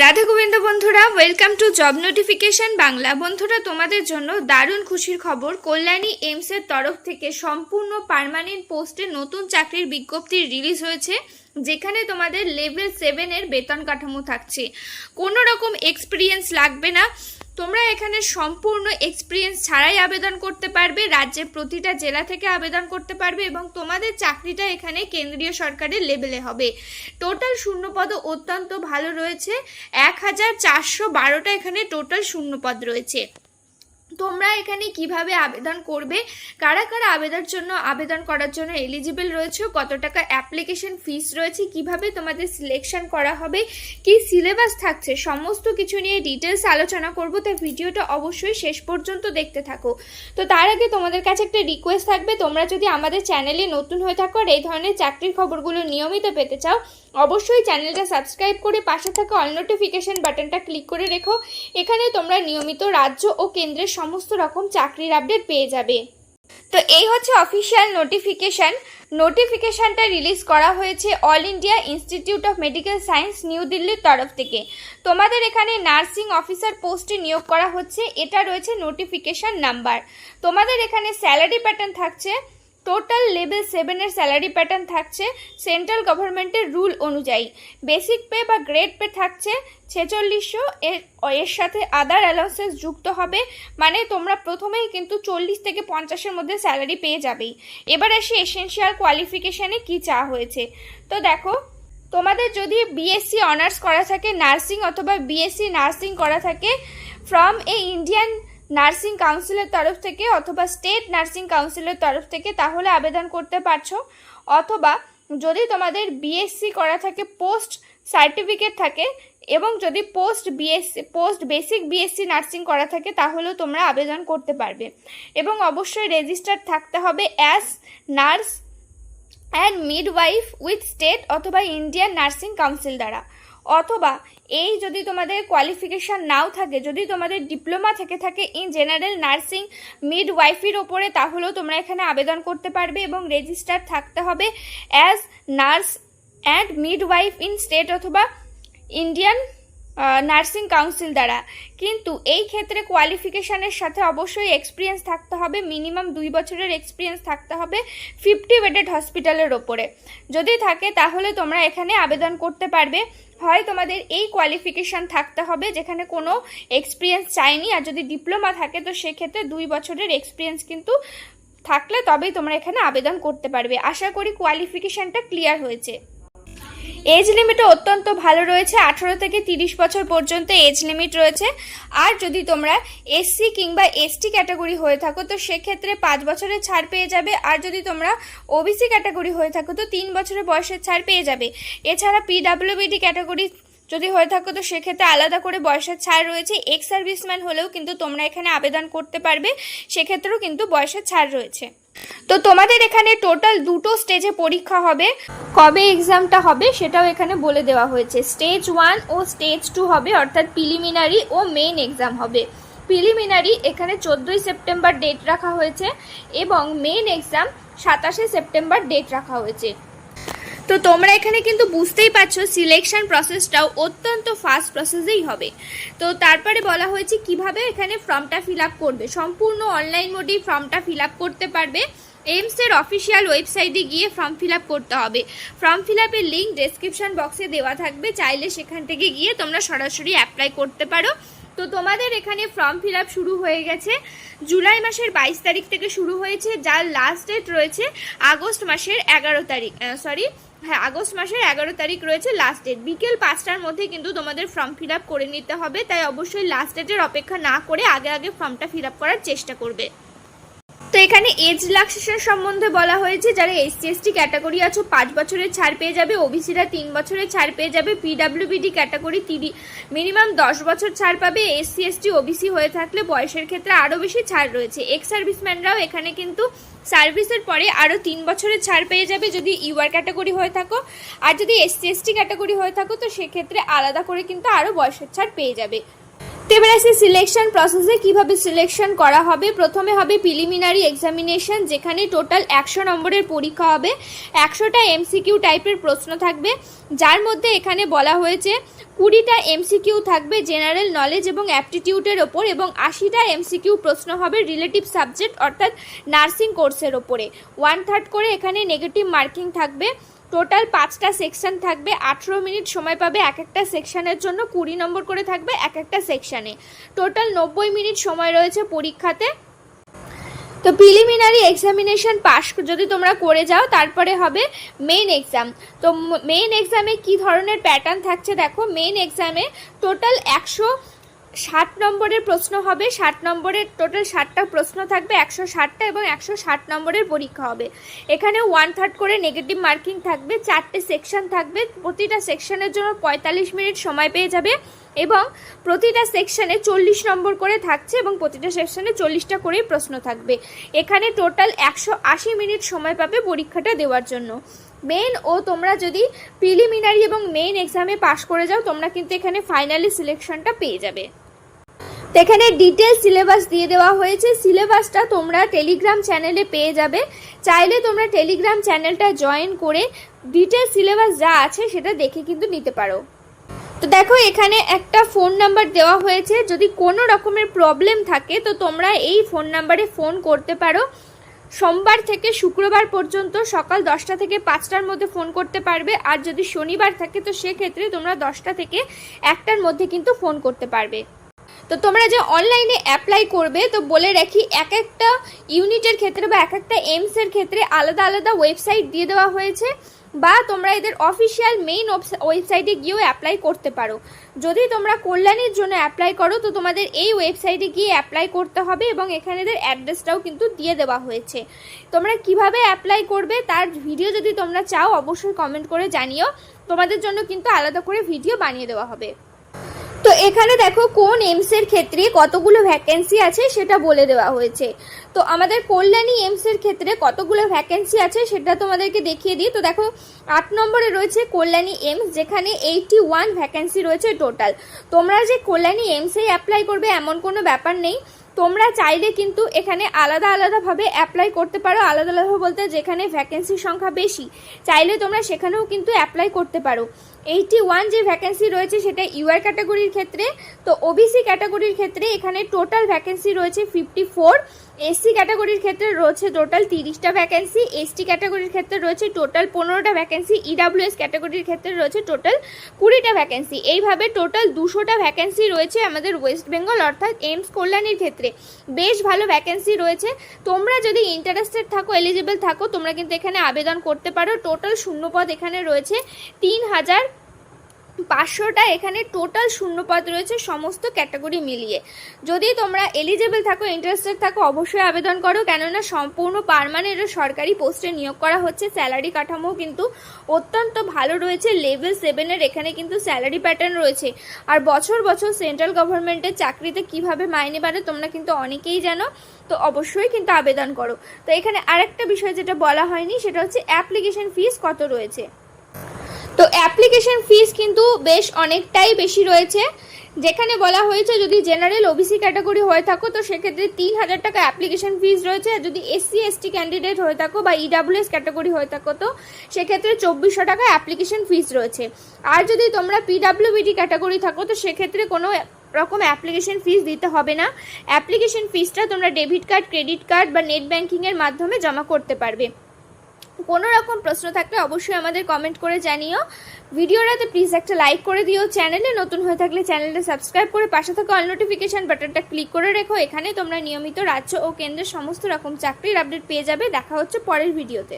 রাধা গোবিন্দ বন্ধুরা welcome to job notification Bangla. বন্ধুরা, তোমাদের জন্য দারুণ খুশির খবর। কল্যাণী এইমসের তরফ থেকে সম্পূর্ণ পারমানেন্ট পোস্টে নতুন চাকরির বিজ্ঞপ্তি রিলিজ হয়েছে, যেখানে তোমাদের লেভেল সেভেনের বেতন কাঠামো থাকছে। কোনো রকম এক্সপিরিয়েন্স লাগবে না। তোমরা এখানে সম্পূর্ণ এক্সপিরিয়েন্স ছাড়াই আবেদন করতে পারবে, রাজ্যের প্রতিটা জেলা থেকে আবেদন করতে পারবে এবং তোমাদের চাকরিটা এখানে কেন্দ্রীয় সরকারের লেভেলে হবে। টোটাল শূন্যপদ অত্যন্ত ভালো রয়েছে, এক হাজার চারশো বারোটা এখানে টোটাল শূন্যপদ রয়েছে। তোমরা এখানে কীভাবে আবেদন করবে? কারা কারা আবেদনের জন্য, আবেদন করার জন্য এলিজিবল রয়েছে? কত টাকা অ্যাপ্লিকেশন ফিস রয়েছে? কীভাবে তোমাদের সিলেকশন করা হবে? কি সিলেবাস থাকছে? সমস্ত কিছু নিয়ে ডিটেলস আলোচনা করব। তাই ভিডিওটা অবশ্যই শেষ পর্যন্ত দেখতে থাকো। তো তার আগে তোমাদের কাছে একটা রিকোয়েস্ট থাকবে। তোমরা যদি আমাদের চ্যানেলে নতুন হয়ে থাকো আর এই ধরনের চাকরির খবরগুলো নিয়মিত পেতে চাও অবশ্যই চ্যানেলটা সাবস্ক্রাইব করে পাশে থাকা অল নোটিফিকেশন বাটনটা ক্লিক করে রেখো। এখানে তোমরা নিয়মিত রাজ্য ও কেন্দ্রের সমস্ত রকম চাকরির আপডেট পেয়ে যাবে। তো এই হচ্ছে অফিসিয়াল নোটিফিকেশন। নোটিফিকেশনটা রিলিজ করা হয়েছে All India Institute of Medical Science, new দিল্লির তরফ থেকে। তোমাদের এখানে নার্সিং অফিসার পোস্টে নিয়োগ করা হচ্ছে। এটা রয়েছে নোটিফিকেশন নাম্বার। তোমাদের এখানে স্যালারি প্যাটার্ন থাকছে টোটাল লেভেল সেভেনের স্যালারি প্যাটার্ন থাকছে সেন্ট্রাল গভর্নমেন্টের রুল অনুযায়ী। বেসিক পে বা গ্রেড পে থাকছে ছেচল্লিশশো। এর এর সাথে আদার অ্যালাউন্সেস যুক্ত হবে। মানে তোমরা প্রথমেই কিন্তু চল্লিশ থেকে পঞ্চাশের মধ্যে স্যালারি পেয়ে যাবেই। এবার আসি এসেনশিয়াল কোয়ালিফিকেশানে কী চাওয়া হয়েছে। তো দেখো, তোমাদের যদি বিএসসি অনার্স করা থাকে নার্সিং অথবা বিএসসি নার্সিং করা থাকে ফ্রম এ ইন্ডিয়ান নার্সিং কাউন্সিলের তরফ থেকে অথবা স্টেট নার্সিং কাউন্সিলের তরফ থেকে তাহলে আবেদন করতে পারছ। অথবা যদি তোমাদের বিএসসি করা থাকে, পোস্ট সার্টিফিকেট থাকে এবং যদি post BSc post basic BSc nursing করা থাকে, তাহলেও তোমরা আবেদন করতে পারবে। এবং অবশ্যই রেজিস্টার থাকতে হবে as nurse and midwife with state অথবা ইন্ডিয়ান নার্সিং কাউন্সিল দ্বারা। অথবা এই যদি তোমাদের কোয়ালিফিকেশান নাও থাকে, যদি তোমাদের ডিপ্লোমা থেকে থাকে ইন জেনারেল নার্সিং মিড ওয়াইফির ওপরে, তাহলেও তোমরা এখানে আবেদন করতে পারবে এবং রেজিস্টার থাকতে হবে as nurse and midwife in state অথবা ইন্ডিয়ান নার্সিং কাউন্সিল দ্বারা। কিন্তু এই ক্ষেত্রে কোয়ালিফিকেশানের সাথে অবশ্যই এক্সপিরিয়েন্স থাকতে হবে। মিনিমাম দুই বছরের এক্সপিরিয়েন্স থাকতে হবে ফিফটি বেডেড হসপিটালের ওপরে। যদি থাকে, তাহলে তোমরা এখানে আবেদন করতে পারবে। হয় তোমাদের এই কোয়ালিফিকেশান থাকতে হবে, যেখানে কোনো এক্সপিরিয়েন্স চাইনি, আর যদি ডিপ্লোমা থাকে, তো সেক্ষেত্রে দুই বছরের এক্সপিরিয়েন্স কিন্তু থাকলে তবেই তোমরা এখানে আবেদন করতে পারবে। আশা করি কোয়ালিফিকেশানটা ক্লিয়ার হয়েছে। এজ লিমিটও অত্যন্ত ভালো রয়েছে, আঠেরো থেকে তিরিশ বছর পর্যন্ত এজ লিমিট রয়েছে। আর যদি তোমরা এসসি কিংবা এসটি ক্যাটাগরি হয়ে থাকো, তো সেক্ষেত্রে পাঁচ বছরের ছাড় পেয়ে যাবে। আর যদি তোমরা ওবিসি ক্যাটাগরি হয়ে থাকো, তো তিন বছরের বয়সের ছাড় পেয়ে যাবে। এছাড়া পিডাব্লিউবিডি ক্যাটাগরি যদি হয়ে থাকো তো সেক্ষেত্রে আলাদা করে বয়সের ছাড় রয়েছে। এক্স সার্ভিসম্যান হলেও কিন্তু তোমরা এখানে আবেদন করতে পারবে, সেক্ষেত্রেও কিন্তু বয়সের ছাড় রয়েছে। তো তোমাদের এখানে টোটাল দুটো স্টেজে পরীক্ষা হবে। কবে এক্সামটা হবে সেটাও এখানে বলে দেওয়া হয়েছে। স্টেজ ওয়ান ও স্টেজ টু হবে, অর্থাৎ প্রিলিমিনারি ও মেন এক্সাম হবে। প্রিলিমিনারি এখানে চোদ্দোই সেপ্টেম্বর ডেট রাখা হয়েছে এবং মেন এক্সাম সাতাশে সেপ্টেম্বর ডেট রাখা হয়েছে। তো তোমরা এখানে কিন্তু বুঝতেই পারছ সিলেকশন প্রসেসটাও অত্যন্ত ফাস্ট প্রসেসেই হবে। তো তারপরে বলা হয়েছে কীভাবে এখানে ফর্মটা ফিল আপ করবে। সম্পূর্ণ অনলাইন মোডেই ফর্মটা ফিল আপ করতে পারবে। এইমসের অফিসিয়াল ওয়েবসাইটে গিয়ে ফর্ম ফিল আপ করতে হবে। ফর্ম ফিল আপের লিঙ্ক ডেসক্রিপশন বক্সে দেওয়া থাকবে। চাইলে সেখান থেকে গিয়ে তোমরা সরাসরি অ্যাপ্লাই করতে পারো। তো তোমাদের এখানে ফর্ম ফিল আপ শুরু হয়ে গেছে। জুলাই মাসের বাইশ তারিখ থেকে শুরু হয়েছে। যার লাস্ট ডেট রয়েছে আগস্ট মাসের এগারো তারিখ সরি হ্যাঁ আগস্ট মাসের এগারো তারিখ রয়েছে লাস্ট ডেট বিকেল পাঁচটার মধ্যে কিন্তু তোমাদের ফর্ম ফিল আপ করে নিতে হবে, তাই অবশ্যই লাস্ট ডেটের অপেক্ষা না করে আগে আগে ফর্মটা ফিল আপ করার চেষ্টা করবে। তো এখানে এজ রিল্যাক্সেশন সম্বন্ধে বলা হয়েছে, যারা এসসি এসটি ক্যাটাগরি আছো, পাঁচ বছরের ছাড় পেয়ে যাবে ওবিসিরা তিন বছরের ছাড় পেয়ে যাবে পিডাব্লিউবিডি ক্যাটাগরি তিরি মিনিমাম দশ বছর ছাড় পাবে এসসি এসটি ওবিসি হয়ে থাকলে বয়সের ক্ষেত্রে আরও বেশি ছাড় রয়েছে। এক্স সার্ভিসম্যানরাও এখানে কিন্তু সার্ভিসের পরে আরও তিন বছরের ছাড় পেয়ে যাবে যদি ইউআর ক্যাটাগরি হয়ে থাকো। আর যদি এসসি এসটি ক্যাটাগরি হয়ে থাকো, তো সেক্ষেত্রে আলাদা করে কিন্তু আরও বয়সের ছাড় পেয়ে যাবে। এবার সিলেকশন প্রসেসে কীভাবে সিলেকশন করা হবে? প্রথমে হবে প্রিলিমিনারি এক্সামিনেশন যেখানে টোটাল একশো নম্বরের পরীক্ষা হবে। একশোটা এমসিকিউ টাইপের প্রশ্ন থাকবে। যার মধ্যে এখানে বলা হয়েছে, কুড়িটা এমসিকিউ থাকবে জেনারেল নলেজ এবং অ্যাপটিটিউডের ওপর এবং আশিটা এমসিকিউ প্রশ্ন হবে রিলেটিভ সাবজেক্ট অর্থাৎ নার্সিং কোর্সের ওপরে। ওয়ান থার্ড করে এখানে নেগেটিভ মার্কিং থাকবে। টোটাল পাঁচটা সেকশন থাকবে, আঠেরো মিনিট সময় পাবে এক একটা সেকশনের জন্য, কুড়ি নম্বর করে থাকবে এক একটা সেকশানে টোটাল নব্বই মিনিট সময় রয়েছে পরীক্ষাতে। তো প্রিলিমিনারি এক্সামিনেশন পাস যদি তোমরা করে যাও, তারপরে হবে মেন এক্সাম তো মেন এক্সামে কি ধরনের প্যাটার্ন থাকছে দেখো মেন এক্সামে টোটাল একশো ষাট নম্বরের প্রশ্ন হবে, ষাট নম্বরের টোটাল ষাটটা প্রশ্ন থাকবে, একশো ষাটটা এবং একশো ষাট নম্বরের পরীক্ষা হবে। এখানে ওয়ান থার্ড করে নেগেটিভ মার্কিং থাকবে, চারটে সেকশন থাকবে, প্রতিটা সেকশনের জন্য পঁয়তাল্লিশ মিনিট সময় পেয়ে যাবে এবং প্রতিটা সেকশনে চল্লিশ নম্বর করে থাকছে এবং প্রতিটা সেকশনে চল্লিশটা করেই প্রশ্ন থাকবে। এখানে টোটাল একশো আশি মিনিট সময় পাবে পরীক্ষাটা দেওয়ার জন্য। মেন ও তোমরা যদি প্রিলিমিনারি এবং মেইন এক্সামে পাশ করে যাও, তোমরা কিন্তু এখানে ফাইনালি সিলেকশনটা পেয়ে যাবে। এখানে ডিটেল সিলেবাস দিয়ে দেওয়া হয়েছে। সিলেবাসটা তোমরা টেলিগ্রাম চ্যানেলে পেয়ে যাবে। চাইলে তোমরা টেলিগ্রাম চ্যানেলটা জয়েন করে ডিটেল সিলেবাস যা আছে সেটা দেখে কিন্তু নিতে পারো। তো দেখো, এখানে একটা ফোন নাম্বার দেওয়া হয়েছে। যদি কোনো রকমের প্রবলেম থাকে, তো তোমরা এই ফোন নাম্বারে ফোন করতে পারো। সোমবার থেকে শুক্রবার পর্যন্ত সকাল দশটা থেকে পাঁচটার মধ্যে ফোন করতে পারবে। আর যদি শনিবার থাকে, তো সেক্ষেত্রে তোমরা দশটা থেকে একটার মধ্যে কিন্তু ফোন করতে পারবে। তো তোমরা যে অনলাইনে অ্যাপ্লাই করবে, তো বলে রাখি, এক একটা ইউনিটের ক্ষেত্রে বা এক একটা এমসের ক্ষেত্রে আলাদা আলাদা ওয়েবসাইট দিয়ে দেওয়া হয়েছে বা তোমরা এদের অফিসিয়াল মেইন ওয়েবসাইটে গিয়েও অ্যাপ্লাই করতে পারো। যদি তোমরা কল্যাণীর জন্য অ্যাপ্লাই করো, তো তোমাদের এই ওয়েবসাইটে গিয়ে অ্যাপ্লাই করতে হবে এবং এখানে এদের অ্যাড্রেসটাও কিন্তু দিয়ে দেওয়া হয়েছে। তোমরা কীভাবে অ্যাপ্লাই করবে, তার ভিডিও যদি তোমরা চাও, অবশ্যই কমেন্ট করে জানিও। তোমাদের জন্য কিন্তু আলাদা করে ভিডিও বানিয়ে দেওয়া হবে। এখানে দেখো কোন এমসের ক্ষেত্রে কতগুলো ভ্যাকেন্সি আছে সেটা বলে দেওয়া হয়েছে। তো আমাদের কল্যাণী এমসের ক্ষেত্রে কতগুলো ভ্যাকেন্সি আছে সেটা তোমাদেরকে দেখিয়ে দিই। তো দেখো, আট নম্বরে রয়েছে কল্যাণী এমস যেখানে এইটি ওয়ান ভ্যাকেন্সি রয়েছে টোটাল তোমরা যে কল্যাণী এমসেই অ্যাপ্লাই করবে এমন কোনো ব্যাপার নেই। তোমরা চাইলে কিন্তু এখানে আলাদা আলাদাভাবে অ্যাপ্লাই করতে পারো। আলাদা আলাদাভাবে বলতে যেখানে ভ্যাকেন্সির সংখ্যা বেশি, চাইলে তোমরা সেখানেও কিন্তু অ্যাপ্লাই করতে পারো। এইটি ওয়ান যে ভ্যাকেন্সি রয়েছে সেটা ইউআর ক্যাটাগরির ক্ষেত্রে, তো ওবিসি ক্যাটাগরির ক্ষেত্রে এখানে টোটাল ভ্যাকেন্সি রয়েছে ফিফটি ফোর এসসি ক্যাটাগরির ক্ষেত্রে রয়েছে টোটাল তিরিশটা ভ্যাকেন্সি এসটি ক্যাটাগরির ক্ষেত্রে রয়েছে টোটাল পনেরোটা ভ্যাকেন্সি ইডাব্লিউএস ক্যাটাগরির ক্ষেত্রে রয়েছে টোটাল কুড়িটা ভ্যাকেন্সি এইভাবে টোটাল দুশোটা ভ্যাকেন্সি রয়েছে আমাদের ওয়েস্ট বেঙ্গল অর্থাৎ এইমস কল্যাণীর ক্ষেত্রে। বেশ ভালো ভ্যাকেন্সি রয়েছে। তোমরা যদি ইন্টারেস্টেড থাকো এলিজিবল থাকো, তোমরা কিন্তু এখানে আবেদন করতে পারো। টোটাল শূন্যপদ এখানে রয়েছে তিন হাজার পাঁচশোটা এখানে টোটাল শূন্যপদ রয়েছে, সমস্ত ক্যাটাগরি মিলিয়ে। যদি তোমরা এলিজেবল থাকো ইন্টারেস্টেড থাকো, অবশ্যই আবেদন করো। কেননা সম্পূর্ণ পারমানেন্ট সরকারি পোস্টে নিয়োগ করা হচ্ছে। স্যালারি কাঠামো কিন্তু অত্যন্ত ভালো রয়েছে। লেভেল সেভেনের এখানে কিন্তু স্যালারি প্যাটার্ন রয়েছে। আর বছর বছর সেন্ট্রাল গভর্নমেন্টের চাকরিতে কীভাবে মাইনে বাড়ে, তোমরা কিন্তু অনেকেই জানো। তো অবশ্যই কিন্তু আবেদন করো। তো এখানে আরেকটা বিষয় যেটা বলা হয়নি, সেটা হচ্ছে অ্যাপ্লিকেশন ফিস কত রয়েছে? তো অ্যাপ্লিকেশন ফিস কিন্তু বেশ অনেকটাই বেশি রয়েছে। যেখানে বলা হয়েছে যদি জেনারেল ওবিসি ক্যাটাগরি হয়ে থাকো, তো সেক্ষেত্রে তিন হাজার টাকা অ্যাপ্লিকেশন ফিস রয়েছে। আর যদি এসসি এসটি ক্যান্ডিডেট হয়ে থাকো বা ইডাব্লিউএস ক্যাটাগরি হয়ে থাকো, তো সেক্ষেত্রে চব্বিশশো টাকা অ্যাপ্লিকেশন ফিস রয়েছে। আর যদি তোমরা পিডাব্লিউবিডি ক্যাটাগরি থাকো, তো সেক্ষেত্রে কোনো রকম অ্যাপ্লিকেশন ফিস দিতে হবে না। অ্যাপ্লিকেশন ফিসটা তোমরা ডেবিট কার্ড ক্রেডিট কার্ড বা নেট ব্যাঙ্কিংয়ের মাধ্যমে জমা করতে পারবে। কোনো রকম প্রশ্ন থাকলে অবশ্যই আমাদের কমেন্ট করে জানিও। ভিডিওটাতে প্লিজ একটা লাইক করে দিও। চ্যানেলে নতুন হয়ে থাকলে চ্যানেলটা সাবস্ক্রাইব করে পাশে থাকা অল নোটিফিকেশান বাটনটা ক্লিক করে রেখো। এখানে তোমরা নিয়মিত রাজ্য ও কেন্দ্রের সমস্ত রকম চাকরির আপডেট পেয়ে যাবে। দেখা হচ্ছে পরের ভিডিওতে